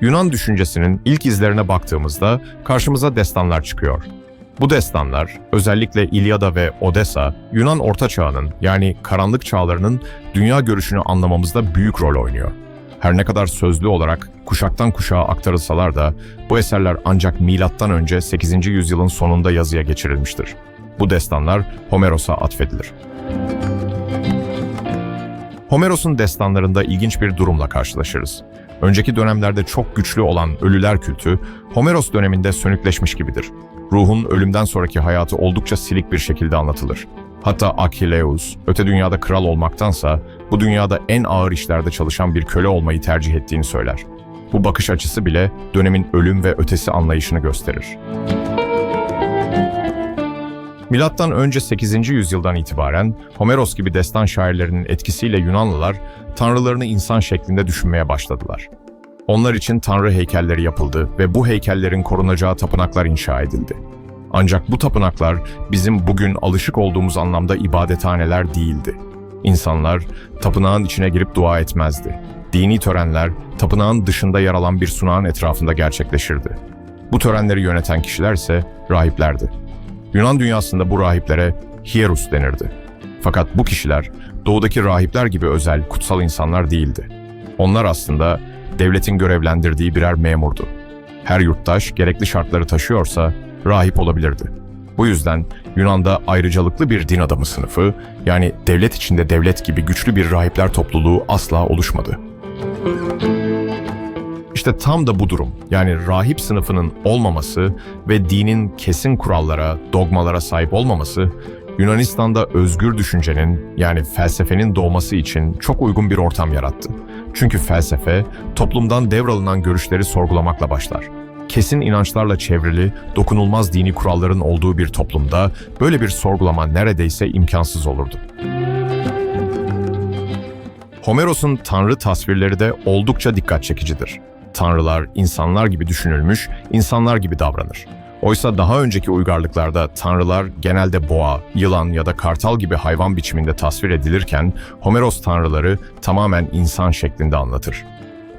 Yunan düşüncesinin ilk izlerine baktığımızda karşımıza destanlar çıkıyor. Bu destanlar, özellikle İlyada ve Odessa, Yunan Orta Çağı'nın yani karanlık çağlarının dünya görüşünü anlamamızda büyük rol oynuyor. Her ne kadar sözlü olarak kuşaktan kuşağa aktarılsalar da bu eserler ancak milattan önce 8. yüzyılın sonunda yazıya geçirilmiştir. Bu destanlar Homeros'a atfedilir. Homeros'un destanlarında ilginç bir durumla karşılaşırız. Önceki dönemlerde çok güçlü olan ölüler kültü, Homeros döneminde sönükleşmiş gibidir. Ruhun ölümden sonraki hayatı oldukça silik bir şekilde anlatılır. Hatta Achilleus, öte dünyada kral olmaktansa bu dünyada en ağır işlerde çalışan bir köle olmayı tercih ettiğini söyler. Bu bakış açısı bile dönemin ölüm ve ötesi anlayışını gösterir. Milattan önce 8. yüzyıldan itibaren Homeros gibi destan şairlerinin etkisiyle Yunanlılar tanrılarını insan şeklinde düşünmeye başladılar. Onlar için tanrı heykelleri yapıldı ve bu heykellerin korunacağı tapınaklar inşa edildi. Ancak bu tapınaklar bizim bugün alışık olduğumuz anlamda ibadethaneler değildi. İnsanlar tapınağın içine girip dua etmezdi. Dini törenler tapınağın dışında yer alan bir sunağın etrafında gerçekleşirdi. Bu törenleri yöneten kişiler ise rahiplerdi. Yunan dünyasında bu rahiplere hierus denirdi. Fakat bu kişiler doğudaki rahipler gibi özel, kutsal insanlar değildi. Onlar aslında devletin görevlendirdiği birer memurdu. Her yurttaş gerekli şartları taşıyorsa rahip olabilirdi. Bu yüzden Yunan'da ayrıcalıklı bir din adamı sınıfı, yani devlet içinde devlet gibi güçlü bir rahipler topluluğu asla oluşmadı. İşte tam da bu durum, yani rahip sınıfının olmaması ve dinin kesin kurallara, dogmalara sahip olmaması, Yunanistan'da özgür düşüncenin yani felsefenin doğması için çok uygun bir ortam yarattı. Çünkü felsefe toplumdan devralınan görüşleri sorgulamakla başlar. Kesin inançlarla çevrili, dokunulmaz dini kuralların olduğu bir toplumda böyle bir sorgulama neredeyse imkansız olurdu. Homeros'un tanrı tasvirleri de oldukça dikkat çekicidir. Tanrılar insanlar gibi düşünülmüş, insanlar gibi davranır. Oysa daha önceki uygarlıklarda tanrılar genelde boğa, yılan ya da kartal gibi hayvan biçiminde tasvir edilirken Homeros tanrıları tamamen insan şeklinde anlatır.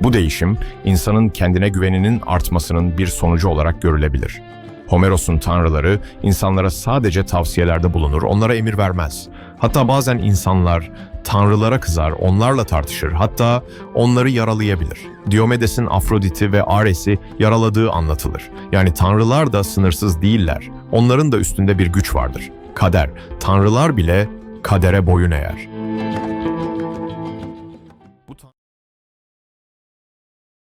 Bu değişim insanın kendine güveninin artmasının bir sonucu olarak görülebilir. Homeros'un tanrıları insanlara sadece tavsiyelerde bulunur, onlara emir vermez. Hatta bazen insanlar tanrılara kızar, onlarla tartışır, hatta onları yaralayabilir. Diomedes'in Afrodit'i ve Ares'i yaraladığı anlatılır. Yani tanrılar da sınırsız değiller. Onların da üstünde bir güç vardır. Kader. Tanrılar bile kadere boyun eğer.